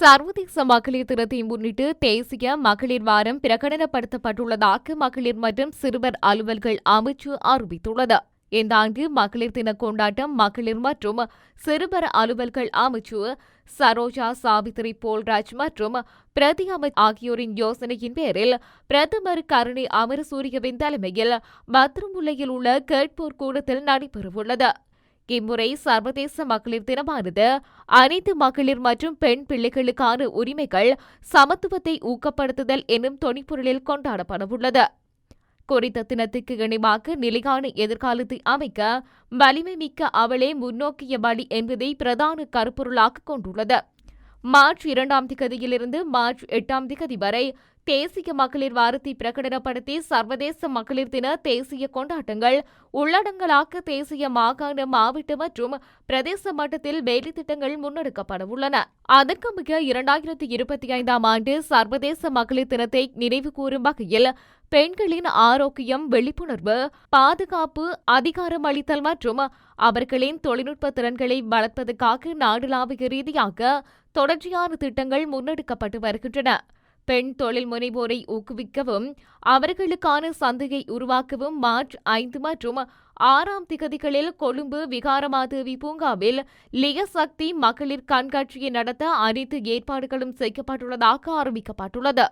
சர்வதேச மகளிர் தினத்தை முன்னிட்டு தேசிய மகளிர் வாரம் பிரகடனப்படுத்தப்பட்டுள்ளதாக மகளிர் மற்றும் சிறுவர் அலுவல்கள் அமைச்சு அறிவித்துள்ளது. இந்த ஆண்டு மகளிர் தின கொண்டாட்டம் மகளிர் மற்றும் சிறுவர் அலுவல்கள் அமைச்சு சரோஜா சாவித்ரி போல்ராஜ் மற்றும் பிரதி அமித் ஆகியோரின் யோசனையின் பேரில் பிரதமர் கருணை அமரசூரியவின் தலைமையில் பத்ரமுல்லையில் உள்ள கேட்போர் கூடத்தில் நடைபெறவுள்ளது. இம்முறை சர்வதேச மகளிர் தினமானது அனைத்து மகளிர் மற்றும் பெண் பிள்ளைகளுக்கான உரிமைகள் சமத்துவத்தை ஊக்கப்படுத்துதல் என்னும் தொனிப்பொருளில் கொண்டாடப்படவுள்ளது. குறித்த தினத்துக்கு இணைவாக நிலையான எதிர்காலத்தை அமைக்க வலிமை மிக்க அவளே முன்னோக்கிய வழி என்பதை பிரதான கருப்பொருளாக கொண்டுள்ளது. மார்ச் இரண்டாம் திகதியிலிருந்து மார்ச் எட்டாம் திகதி வரை தேசிய மகளிர் வாரத்தை பிரகடனப்படுத்தி சர்வதேச மகளிர் தின தேசிய கொண்டாட்டங்கள் உள்ளடங்கலாக தேசிய மாகாண மாவட்ட மற்றும் பிரதேச மட்டத்தில் வேலை திட்டங்கள் முன்னெடுக்கப்பட உள்ளன. அதற்கமைய இரண்டாயிரத்தி இருபத்தி ஐந்தாம் ஆண்டு சர்வதேச மகளிர் தினத்தை நினைவு கூறும் வகையில் பெண்களின் ஆரோக்கியம் விழிப்புணர்வு பாதுகாப்பு அதிகாரம் அளித்தல் மற்றும் அவர்களின் தொழில்நுட்ப திறன்களை வளர்ப்பதற்காக நாடுலாவிய ரீதியாக தொடர்ச்சியான திட்டங்கள் முன்னெடுக்கப்பட்டு வருகின்றன. பெண் தொழில் முனைவோரை ஊக்குவிக்கவும் அவர்களுக்கான சந்தையை உருவாக்கவும் மார்ச் ஐந்து மற்றும் ஆறாம் திகதிகளில் கொழும்பு விகாரமாதேவி பூங்காவில் லிய சக்தி மகளிர் கண்காட்சியை நடத்த அனைத்து ஏற்பாடுகளும் செய்யப்பட்டுள்ளதாக அறிவிக்கப்பட்டுள்ளது.